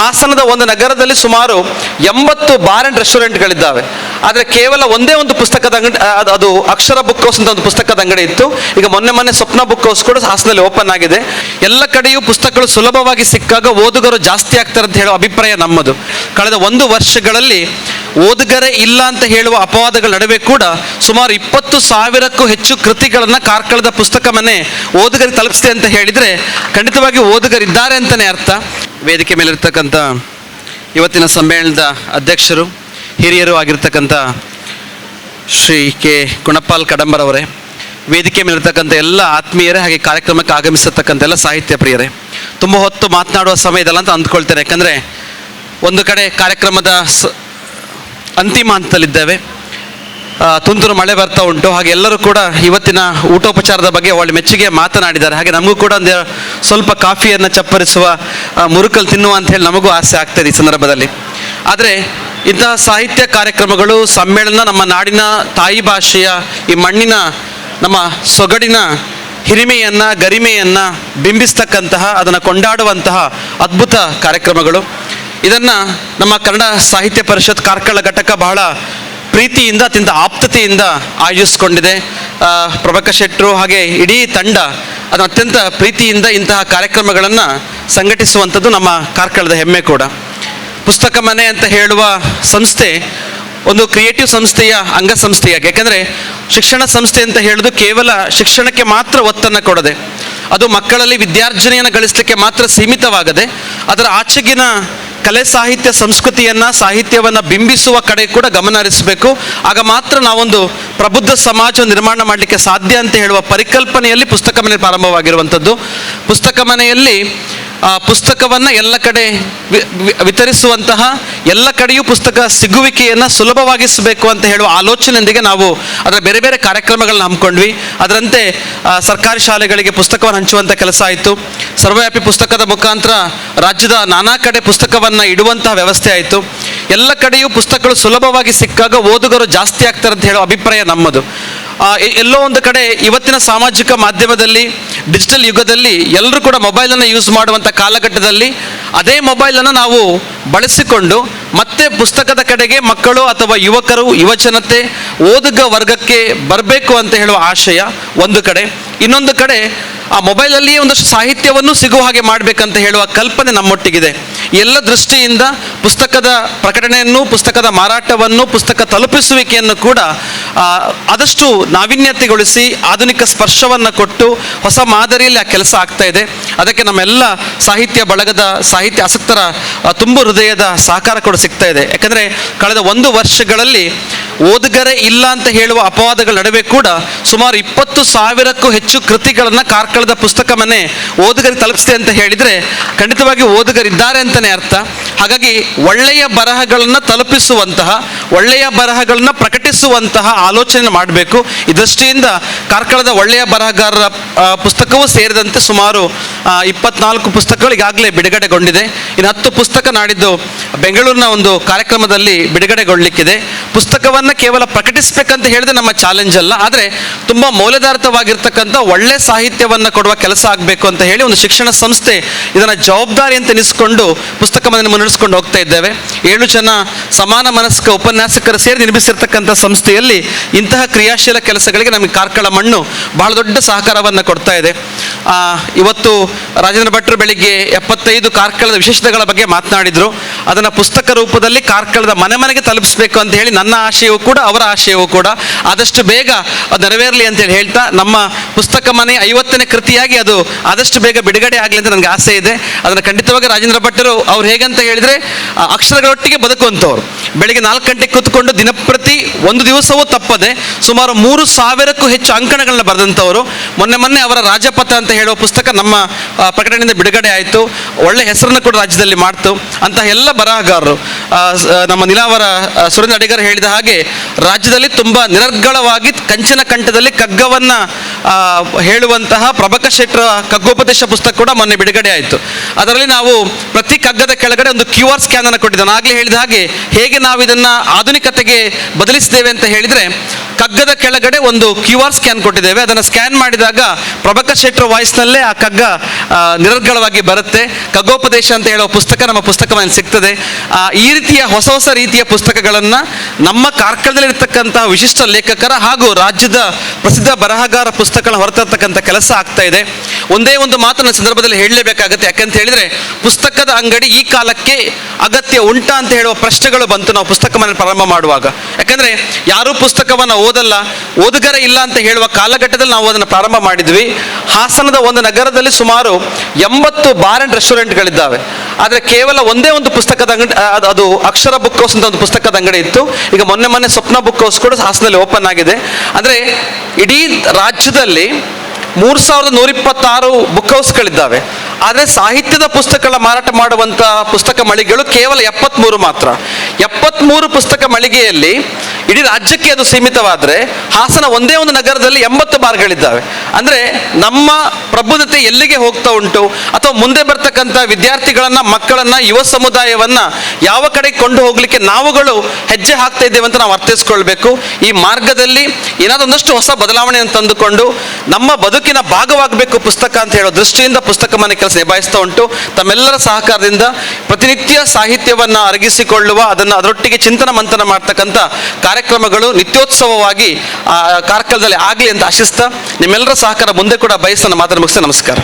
ಹಾಸನದ ಒಂದು ನಗರದಲ್ಲಿ ಸುಮಾರು ಎಂಬತ್ತು ಬಾರ್ ಅಂಡ್ ರೆಸ್ಟೋರೆಂಟ್ಗಳಿದ್ದಾವೆ. ಆದರೆ ಕೇವಲ ಒಂದೇ ಒಂದು ಪುಸ್ತಕದ ಅಂಗಡಿ ಅದು- ಅಕ್ಷರ ಬುಕ್ ಹೌಸ್ ಅಂತ ಒಂದು ಪುಸ್ತಕದ ಅಂಗಡಿ ಇತ್ತು. ಈಗ ಮೊನ್ನೆ ಮೊನ್ನೆ ಸ್ವಪ್ನ ಬುಕ್ ಹೌಸ್ ಕೂಡ ಹಾಸನದಲ್ಲಿ ಓಪನ್ ಆಗಿದೆ. ಎಲ್ಲ ಕಡೆಯೂ ಪುಸ್ತಕಗಳು ಸುಲಭವಾಗಿ ಸಿಕ್ಕಾಗ ಓದುಗರು ಜಾಸ್ತಿ ಆಗ್ತಾರೆ ಅಂತ ಹೇಳೋ ಅಭಿಪ್ರಾಯ ನಮ್ಮದು. ಕಳೆದ ಒಂದು ವರ್ಷಗಳಲ್ಲಿ ಓದುಗರೇ ಇಲ್ಲ ಅಂತ ಹೇಳುವ ಅಪವಾದಗಳ ನಡುವೆ ಕೂಡ ಸುಮಾರು ಇಪ್ಪತ್ತು ಸಾವಿರಕ್ಕೂ ಹೆಚ್ಚು ಕೃತಿಗಳನ್ನು ಕಾರ್ಕಳದ ಪುಸ್ತಕ ಮನೆ ಓದುಗರಿಗೆ ತಲುಪಿಸಿದೆ ಅಂತ ಹೇಳಿದರೆ ಖಂಡಿತವಾಗಿ ಓದುಗರಿದ್ದಾರೆ ಅಂತಲೇ ಅರ್ಥ. ವೇದಿಕೆ ಮೇಲಿರ್ತಕ್ಕಂಥ ಇವತ್ತಿನ ಸಮ್ಮೇಳನದ ಅಧ್ಯಕ್ಷರು, ಹಿರಿಯರು ಆಗಿರ್ತಕ್ಕಂಥ ಶ್ರೀ ಕೆ. ಗುಣಪಾಲ್ ಕಡಂಬರವರೇ ವೇದಿಕೆ ಮೇಲಿರ್ತಕ್ಕಂಥ ಎಲ್ಲ ಆತ್ಮೀಯರೇ ಹಾಗೆ ಕಾರ್ಯಕ್ರಮಕ್ಕೆ ಆಗಮಿಸತಕ್ಕಂಥ ಎಲ್ಲ ಸಾಹಿತ್ಯ ಪ್ರಿಯರೇ, ತುಂಬ ಹೊತ್ತು ಮಾತನಾಡುವ ಸಮಯದಲ್ಲ ಅಂತ ಅಂದ್ಕೊಳ್ತೇನೆ. ಯಾಕಂದರೆ ಒಂದು ಕಡೆ ಕಾರ್ಯಕ್ರಮದ ಸ ಅಂತಿಮ ಹಂತದಲ್ಲಿದ್ದೇವೆ. ತುಂತುರು ಮಳೆ ಬರ್ತಾ ಉಂಟು. ಹಾಗೆ ಎಲ್ಲರೂ ಕೂಡ ಇವತ್ತಿನ ಊಟೋಪಚಾರದ ಬಗ್ಗೆ ಒಳ್ಳೆ ಮೆಚ್ಚುಗೆ ಮಾತನಾಡಿದ್ದಾರೆ. ಹಾಗೆ ನಮಗೂ ಕೂಡ ಒಂದು ಸ್ವಲ್ಪ ಕಾಫಿಯನ್ನು ಚಪ್ಪರಿಸುವ ಮುರುಕಲ್ ತಿನ್ನುವ ಅಂತ ಹೇಳಿ ನಮಗೂ ಆಸೆ ಆಗ್ತದೆ ಈ ಸಂದರ್ಭದಲ್ಲಿ. ಆದರೆ ಇಂತಹ ಸಾಹಿತ್ಯ ಕಾರ್ಯಕ್ರಮಗಳು, ಸಮ್ಮೇಳನ ನಮ್ಮ ನಾಡಿನ ತಾಯಿ ಭಾಷೆಯ ಈ ಮಣ್ಣಿನ, ನಮ್ಮ ಸೊಗಡಿನ ಹಿರಿಮೆಯನ್ನು, ಗರಿಮೆಯನ್ನು ಬಿಂಬಿಸ್ತಕ್ಕಂತಹ, ಅದನ್ನು ಕೊಂಡಾಡುವಂತಹ ಅದ್ಭುತ ಕಾರ್ಯಕ್ರಮಗಳು. ಇದನ್ನು ನಮ್ಮ ಕನ್ನಡ ಸಾಹಿತ್ಯ ಪರಿಷತ್ ಕಾರ್ಕಳ ಘಟಕ ಬಹಳ ಪ್ರೀತಿಯಿಂದ, ಅತ್ಯಂತ ಆಪ್ತತೆಯಿಂದ ಆಯೋಜಿಸಿಕೊಂಡಿದೆ. ಪ್ರಭಾಕರ್ ಶೆಟ್ಟರು ಹಾಗೆ ಇಡೀ ತಂಡ ಅದು ಅತ್ಯಂತ ಪ್ರೀತಿಯಿಂದ ಇಂತಹ ಕಾರ್ಯಕ್ರಮಗಳನ್ನು ಸಂಘಟಿಸುವಂಥದ್ದು ನಮ್ಮ ಕಾರ್ಕಳದ ಹೆಮ್ಮೆ ಕೂಡ. ಪುಸ್ತಕ ಮನೆ ಅಂತ ಹೇಳುವ ಸಂಸ್ಥೆ ಒಂದು ಕ್ರಿಯೇಟಿವ್ ಸಂಸ್ಥೆಯ ಅಂಗಸಂಸ್ಥೆಯಾಗಿ ಯಾಕೆಂದರೆ ಶಿಕ್ಷಣ ಸಂಸ್ಥೆ ಅಂತ ಹೇಳೋದು ಕೇವಲ ಶಿಕ್ಷಣಕ್ಕೆ ಮಾತ್ರ ಒತ್ತನ್ನು ಕೊಡದೆ, ಅದು ಮಕ್ಕಳಲ್ಲಿ ವಿದ್ಯಾರ್ಜನೆಯನ್ನು ಗಳಿಸಲಿಕ್ಕೆ ಮಾತ್ರ ಸೀಮಿತವಾಗದೆ, ಅದರ ಆಚೆಗಿನ ಕಲೆ ಸಾಹಿತ್ಯ ಸಂಸ್ಕೃತಿಯನ್ನು, ಸಾಹಿತ್ಯವನ್ನು ಬಿಂಬಿಸುವ ಕಡೆ ಕೂಡ ಗಮನ ಹರಿಸಬೇಕು. ಆಗ ಮಾತ್ರ ನಾವೊಂದು ಪ್ರಬುದ್ಧ ಸಮಾಜ ನಿರ್ಮಾಣ ಮಾಡಲಿಕ್ಕೆ ಸಾಧ್ಯ ಅಂತ ಹೇಳುವ ಪರಿಕಲ್ಪನೆಯಲ್ಲಿ ಪುಸ್ತಕ ಮನೆ ಪ್ರಾರಂಭವಾಗಿರುವಂಥದ್ದು. ಪುಸ್ತಕ ಮನೆಯಲ್ಲಿ ಆ ಪುಸ್ತಕವನ್ನು ಎಲ್ಲ ಕಡೆ ವಿತರಿಸುವಂತಹ ಎಲ್ಲ ಕಡೆಯೂ ಪುಸ್ತಕ ಸಿಗುವಿಕೆಯನ್ನು ಸುಲಭವಾಗಿಸಬೇಕು ಅಂತ ಹೇಳುವ ಆಲೋಚನೆಯೊಂದಿಗೆ ನಾವು ಅದರ ಬೇರೆ ಬೇರೆ ಕಾರ್ಯಕ್ರಮಗಳನ್ನ ಹಮ್ಮಿಕೊಂಡ್ವಿ. ಅದರಂತೆ ಸರ್ಕಾರಿ ಶಾಲೆಗಳಿಗೆ ಪುಸ್ತಕವನ್ನು ಹಂಚುವಂಥ ಕೆಲಸ ಆಯಿತು. ಸರ್ವವ್ಯಾಪಿ ಪುಸ್ತಕದ ಮುಖಾಂತರ ರಾಜ್ಯದ ನಾನಾ ಕಡೆ ಪುಸ್ತಕವನ್ನು ಇಡುವಂತಹ ವ್ಯವಸ್ಥೆ ಆಯಿತು. ಎಲ್ಲ ಕಡೆಯೂ ಪುಸ್ತಕಗಳು ಸುಲಭವಾಗಿ ಸಿಕ್ಕಾಗ ಓದುಗರು ಜಾಸ್ತಿ ಆಗ್ತಾರೆ ಅಂತ ಹೇಳೋ ಅಭಿಪ್ರಾಯ ನಮ್ಮದು. ಎಲ್ಲೋ ಒಂದು ಕಡೆ ಇವತ್ತಿನ ಸಾಮಾಜಿಕ ಮಾಧ್ಯಮದಲ್ಲಿ ಡಿಜಿಟಲ್ ಯುಗದಲ್ಲಿ ಎಲ್ಲರೂ ಕೂಡ ಮೊಬೈಲನ್ನು ಯೂಸ್ ಮಾಡುವಂಥ ಕಾಲಘಟ್ಟದಲ್ಲಿ ಅದೇ ಮೊಬೈಲನ್ನು ನಾವು ಬಳಸಿಕೊಂಡು ಮತ್ತೆ ಪುಸ್ತಕದ ಕಡೆಗೆ ಮಕ್ಕಳು ಅಥವಾ ಯುವಕರು, ಯುವಜನತೆ ಓದುಗ ವರ್ಗಕ್ಕೆ ಬರಬೇಕು ಅಂತ ಹೇಳುವ ಆಶಯ ಒಂದು ಕಡೆ. ಇನ್ನೊಂದು ಕಡೆ ಆ ಮೊಬೈಲಲ್ಲಿಯೇ ಒಂದಷ್ಟು ಸಾಹಿತ್ಯವನ್ನು ಸಿಗುವ ಹಾಗೆ ಮಾಡಬೇಕಂತ ಹೇಳುವ ಕಲ್ಪನೆ ನಮ್ಮೊಟ್ಟಿಗಿದೆ. ಎಲ್ಲ ದೃಷ್ಟಿಯಿಂದ ಪುಸ್ತಕದ ಪ್ರಕಟಣೆಯನ್ನು, ಪುಸ್ತಕದ ಮಾರಾಟವನ್ನು, ಪುಸ್ತಕ ತಲುಪಿಸುವಿಕೆಯನ್ನು ಕೂಡ ಆದಷ್ಟು ನಾವೀನ್ಯತೆಗೊಳಿಸಿ ಆಧುನಿಕ ಸ್ಪರ್ಶವನ್ನು ಕೊಟ್ಟು ಹೊಸ ಮಾದರಿಯಲ್ಲಿ ಆ ಕೆಲಸ ಆಗ್ತಾ ಇದೆ. ಅದಕ್ಕೆ ನಮ್ಮೆಲ್ಲ ಸಾಹಿತ್ಯ ಬಳಗದ ಸಾಹಿತ್ಯ ಆಸಕ್ತರ ತುಂಬು ಹೃದಯದ ಸಹಕಾರ ಕೂಡ ಸಿಗ್ತಾ ಇದೆ. ಯಾಕಂದರೆ ಕಳೆದ ಒಂದು ವರ್ಷಗಳಲ್ಲಿ ಓದುಗರೇ ಇಲ್ಲ ಅಂತ ಹೇಳುವ ಅಪವಾದಗಳ ನಡುವೆ ಕೂಡ ಸುಮಾರು ಇಪ್ಪತ್ತು ಸಾವಿರಕ್ಕೂ ಹೆಚ್ಚು ಕೃತಿಗಳನ್ನು ಕಾರ್ಕಳದ ಪುಸ್ತಕ ಮನೆ ಓದುಗರಿಗೆ ತಲುಪಿಸಿದೆ ಅಂತ ಹೇಳಿದರೆ ಖಂಡಿತವಾಗಿ ಓದುಗರಿದ್ದಾರೆ ಅಂತಲೇ ಅರ್ಥ. ಹಾಗಾಗಿ ಒಳ್ಳೆಯ ಬರಹಗಳನ್ನು ತಲುಪಿಸುವಂತಹ, ಒಳ್ಳೆಯ ಬರಹಗಳನ್ನು ಪ್ರಕಟಿಸುವಂತಹ ಆಲೋಚನೆ ಮಾಡಬೇಕು. ಈ ದೃಷ್ಟಿಯಿಂದ ಕಾರ್ಕಳದ ಒಳ್ಳೆಯ ಬರಹಗಾರರ ಪುಸ್ತಕವೂ ಸೇರಿದಂತೆ ಸುಮಾರು ಇಪ್ಪತ್ನಾಲ್ಕು ಪುಸ್ತಕಗಳು ಈಗಾಗಲೇ ಬಿಡುಗಡೆಗೊಂಡಿದೆ. ಇನ್ನು ಹತ್ತು ಪುಸ್ತಕ ನಾಡಿದ್ದು ಬೆಂಗಳೂರಿನ ಒಂದು ಕಾರ್ಯಕ್ರಮದಲ್ಲಿ ಬಿಡುಗಡೆಗೊಳ್ಳಲಿಕ್ಕಿದೆ ಪುಸ್ತಕವನ್ನು ಕೇವಲ ಪ್ರಕಟಿಸಬೇಕಂತ ಹೇಳಿದ್ರೆ ನಮ್ಮ ಚಾಲೆಂಜ್ ಅಲ್ಲ. ಆದರೆ ತುಂಬ ಮೌಲ್ಯಧಾರಿತವಾಗಿರ್ತಕ್ಕಂಥ ಒಳ್ಳೆ ಸಾಹಿತ್ಯವನ್ನು ಕೊಡುವ ಕೆಲಸ ಆಗಬೇಕು ಅಂತ ಹೇಳಿ ಒಂದು ಶಿಕ್ಷಣ ಸಂಸ್ಥೆ ಇದನ್ನು ಜವಾಬ್ದಾರಿ ಅಂತ ಎನಿಸಿಕೊಂಡು ಪುಸ್ತಕವನ್ನು ಮುನ್ನಡೆಸ್ಕೊಂಡು ಹೋಗ್ತಾ ಇದ್ದೇವೆ. ಏಳು ಜನ ಸಮಾನ ಮನಸ್ಕ ಉಪನ್ಯಾಸಕರು ಸೇರಿ ನಿರ್ಮಿಸಿರ್ತಕ್ಕಂಥ ಸಂಸ್ಥೆಯಲ್ಲಿ ಇಂತಹ ಕ್ರಿಯಾಶೀಲ ಕೆಲಸಗಳಿಗೆ ನಮಗೆ ಕಾರ್ಕಳ ಮಣ್ಣು ಬಹಳ ದೊಡ್ಡ ಸಹಕಾರವನ್ನು ಕೊಡ್ತಾ ಇದೆ. ಇವತ್ತು ರಾಜೇಂದ್ರ ಭಟ್ರು ಬೆಳಿಗ್ಗೆ ಎಪ್ಪತ್ತೈದು ಕಾರ್ಕಳದ ವಿಶೇಷತೆಗಳ ಬಗ್ಗೆ ಮಾತನಾಡಿದರು. ಅದನ್ನು ಪುಸ್ತಕ ರೂಪದಲ್ಲಿ ಕಾರ್ಕಳದ ಮನೆ ಮನೆಗೆ ತಲುಪಿಸಬೇಕು ಅಂತ ಹೇಳಿ ನನ್ನ ಆಶಯವೂ ಕೂಡ ಅವರ ಆಶಯವೂ ಕೂಡ ಆದಷ್ಟು ಬೇಗ ಅದು ನೆರವೇರಲಿ ಅಂತೇಳಿ ಹೇಳ್ತಾ, ನಮ್ಮ ಪುಸ್ತಕ ಮನೆ ಐವತ್ತನೇ ಕೃತಿಯಾಗಿ ಅದು ಆದಷ್ಟು ಬೇಗ ಬಿಡುಗಡೆ ಆಗಲಿ ಅಂತ ನನಗೆ ಆಸೆ ಇದೆ. ಅದನ್ನು ಖಂಡಿತವಾಗಿ ರಾಜೇಂದ್ರ ಭಟ್ಟರು ಅವ್ರು ಹೇಗಂತ ಹೇಳಿದರೆ ಅಕ್ಷರಗಳೊಟ್ಟಿಗೆ ಬದುಕುವಂಥವ್ರು ಬೆಳಿಗ್ಗೆ ನಾಲ್ಕು ಗಂಟೆಗೆ ಕೂತ್ಕೊಂಡು ದಿನಪ್ರತಿ ಒಂದು ದಿವಸವೂ ತಪ್ಪದೆ ಸುಮಾರು ಮೂರು ಸಾವಿರಕ್ಕೂ ಹೆಚ್ಚು ಅಂಕಣಗಳನ್ನ ಬರೆದಂಥವರು ಮೊನ್ನೆ ಮೊನ್ನೆ ಅವರ ರಾಜಪಥ ಅಂತ ಹೇಳುವ ಪುಸ್ತಕ ನಮ್ಮ ಪ್ರಕಟಣೆಯಿಂದ ಬಿಡುಗಡೆ ಆಯಿತು. ಒಳ್ಳೆ ಹೆಸರನ್ನು ಕೂಡ ರಾಜ್ಯದಲ್ಲಿ ಮಾಡ್ತು. ಅಂತಹ ಎಲ್ಲ ಬರಹಗಾರರು ನಮ್ಮ ನಿಲಾವರ ಸುರೇಂದ್ರ ಅಡಿಗರ್ ಹೇಳಿದ ಹಾಗೆ ರಾಜ್ಯದಲ್ಲಿ ತುಂಬ ನಿರರ್ಗಳವಾಗಿ ಕಂಚಿನ ಕಂಠದಲ್ಲಿ ಕಗ್ಗವನ್ನು ಹೇಳುವಂತಹ ಪ್ರಭಕ ಶೆಟ್ಟರ ಕಗ್ಗೋಪದೇಶ ಪುಸ್ತಕ ಕೂಡ ಮೊನ್ನೆ ಬಿಡುಗಡೆ ಆಯಿತು. ಅದರಲ್ಲಿ ನಾವು ಪ್ರತಿ ಕಗ್ಗದ ಕೆಳಗಡೆ ಒಂದು ಕ್ಯೂ ಆರ್ ಸ್ಕ್ಯಾನ್ ಅನ್ನು ಕೊಟ್ಟಿದ್ದಾನೆ ಆಗಲೇ ಹೇಳಿದ ಹಾಗೆ ಹೇಗೆ ನಾವು ಇದನ್ನ ಆಧುನಿಕತೆಗೆ ಬದಲಿಸಿದ್ದೇವೆ ಅಂತ ಹೇಳಿದ್ರೆ ಕಗ್ಗದ ಕೆಳಗಡೆ ಒಂದು ಕ್ಯೂ ಆರ್ ಸ್ಕ್ಯಾನ್ ಕೊಟ್ಟಿದ್ದೇವೆ. ಅದನ್ನು ಸ್ಕ್ಯಾನ್ ಮಾಡಿದಾಗ ಪ್ರಭಕ ಶೆಟ್ಟರ ವಾಯ್ಸ್ ವಾಯ್ಸ್ನಲ್ಲೇ ಆ ಕಗ್ಗ ನಿರರ್ಗಳವಾಗಿ ಬರುತ್ತೆ. ಕಗ್ಗೋಪದೇಶ ಅಂತ ಹೇಳೋ ಪುಸ್ತಕ ನಮ್ಮ ಪುಸ್ತಕವನ್ನು ಸಿಗ್ತದೆ. ಈ ರೀತಿಯ ಹೊಸ ಹೊಸ ರೀತಿಯ ಪುಸ್ತಕಗಳನ್ನು ನಮ್ಮ ಕಾರ್ಕಳದಲ್ಲಿರ್ತಕ್ಕಂತಹ ವಿಶಿಷ್ಟ ಲೇಖಕರ ಹಾಗೂ ರಾಜ್ಯದ ಪ್ರಸಿದ್ಧ ಬರಹಗಾರ ಪುಸ್ತಕಗಳನ್ನ ಹೊರತರ್ತಕ್ಕಂಥ ಕೆಲಸ ಆಗ್ತಾ ಇದೆ. ಒಂದೇ ಒಂದು ಮಾತನ್ನು ಸಂದರ್ಭದಲ್ಲಿ ಹೇಳಲೇಬೇಕಾಗುತ್ತೆ. ಯಾಕಂತ ಹೇಳಿದ್ರೆ ಪುಸ್ತಕದ ಅಂಗಡಿ ಈ ಕಾಲಕ್ಕೆ ಅಗತ್ಯ ಉಂಟಾ ಅಂತ ಹೇಳುವ ಪ್ರಶ್ನೆಗಳು ಬಂತು ನಾವು ಪುಸ್ತಕ ಮನೆ ಪ್ರಾರಂಭ ಮಾಡುವಾಗ. ಯಾಕಂದ್ರೆ ಯಾರೂ ಪುಸ್ತಕವನ್ನು ಓದಲ್ಲ, ಓದುಗರ ಇಲ್ಲ ಅಂತ ಹೇಳುವ ಕಾಲಘಟ್ಟದಲ್ಲಿ ನಾವು ಅದನ್ನು ಪ್ರಾರಂಭ ಮಾಡಿದ್ವಿ. ಹಾಸನದ ಒಂದು ನಗರದಲ್ಲಿ ಸುಮಾರು ಎಂಬತ್ತು ಬಾರ್ ಅಂಡ್ ರೆಸ್ಟೋರೆಂಟ್ಗಳಿದ್ದಾವೆ. ಆದರೆ ಕೇವಲ ಒಂದೇ ಒಂದು ಪುಸ್ತಕದ ಅಂಗಡಿ ಅದು- ಅದು ಅಕ್ಷರ ಬುಕ್ ಹೌಸ್ ಅಂತ ಒಂದು ಪುಸ್ತಕದ ಅಂಗಡಿ ಇತ್ತು. ಈಗ ಮೊನ್ನೆ ಮೊನ್ನೆ ಸ್ವಪ್ನ ಬುಕ್ ಹೌಸ್ ಕೂಡ ಹಾಸನದಲ್ಲಿ ಓಪನ್ ಆಗಿದೆ. ಅಂದರೆ ಇಡೀ ರಾಜ್ಯದಲ್ಲಿ ಮೂರು ಸಾವಿರದ ನೂರಿಪ್ಪತ್ತಾರು ಬುಕ್ ಹೌಸ್ಗಳಿದ್ದಾವೆ. ಆದರೆ ಸಾಹಿತ್ಯದ ಪುಸ್ತಕಗಳ ಮಾರಾಟ ಮಾಡುವಂಥ ಪುಸ್ತಕ ಮಳಿಗೆಗಳು ಕೇವಲ ಎಪ್ಪತ್ತ್ಮೂರು ಮಾತ್ರ. ಎಪ್ಪತ್ತ್ಮೂರು ಪುಸ್ತಕ ಮಳಿಗೆಯಲ್ಲಿ ಇಡೀ ರಾಜ್ಯಕ್ಕೆ ಅದು ಸೀಮಿತವಾದರೆ ಹಾಸನ ಒಂದೇ ಒಂದು ನಗರದಲ್ಲಿ ಎಂಬತ್ತು ಬಾರ್ಗಳಿದ್ದಾವೆ. ಅಂದರೆ ನಮ್ಮ ಪ್ರಬುದ್ಧತೆ ಎಲ್ಲಿಗೆ ಹೋಗ್ತಾ ಉಂಟು? ಅಥವಾ ಮುಂದೆ ಬರ್ತಕ್ಕಂಥ ವಿದ್ಯಾರ್ಥಿಗಳನ್ನ, ಮಕ್ಕಳನ್ನ, ಯುವ ಸಮುದಾಯವನ್ನ ಯಾವ ಕಡೆ ಕೊಂಡು ಹೋಗ್ಲಿಕ್ಕೆ ನಾವುಗಳು ಹೆಜ್ಜೆ ಹಾಕ್ತಾ ಇದ್ದೇವೆ ಅಂತ ನಾವು ಅರ್ಥೈಸ್ಕೊಳ್ಬೇಕು. ಈ ಮಾರ್ಗದಲ್ಲಿ ಏನಾದೊಂದಷ್ಟು ಒಂದಷ್ಟು ಹೊಸ ಬದಲಾವಣೆಯನ್ನು ತಂದುಕೊಂಡು ನಮ್ಮ ಬದುಕಿನ ಭಾಗವಾಗಬೇಕು ಪುಸ್ತಕ ಅಂತ ಹೇಳೋ ದೃಷ್ಟಿಯಿಂದ ಪುಸ್ತಕ ಮನೆ ಕೆಲಸ ನಿಭಾಯಿಸ್ತಾ ಉಂಟು. ತಮ್ಮೆಲ್ಲರ ಸಹಕಾರದಿಂದ ಪ್ರತಿನಿತ್ಯ ಸಾಹಿತ್ಯವನ್ನ ಅರಗಿಸಿಕೊಳ್ಳುವ, ಅದನ್ನು ಅದರೊಟ್ಟಿಗೆ ಚಿಂತನ ಮಂಥನ ಮಾಡ್ತಕ್ಕಂಥ ಕಾರ್ಯಕ್ರಮಗಳು ನಿತ್ಯೋತ್ಸವವಾಗಿ, ಆ ಕಾರ್ಕಳದಲ್ಲಿ ಆಗಲಿ ಅಂತ ಆಶಿಸ್ತಾ ನಿಮ್ಮೆಲ್ಲರ ಸಹಕಾರ ಮುಂದೆ ಕೂಡ ಬಯಸ್ತಾ ಮಾತನ್ನು ಮುಗಿಸ್ತಾ ನಮಸ್ಕಾರ.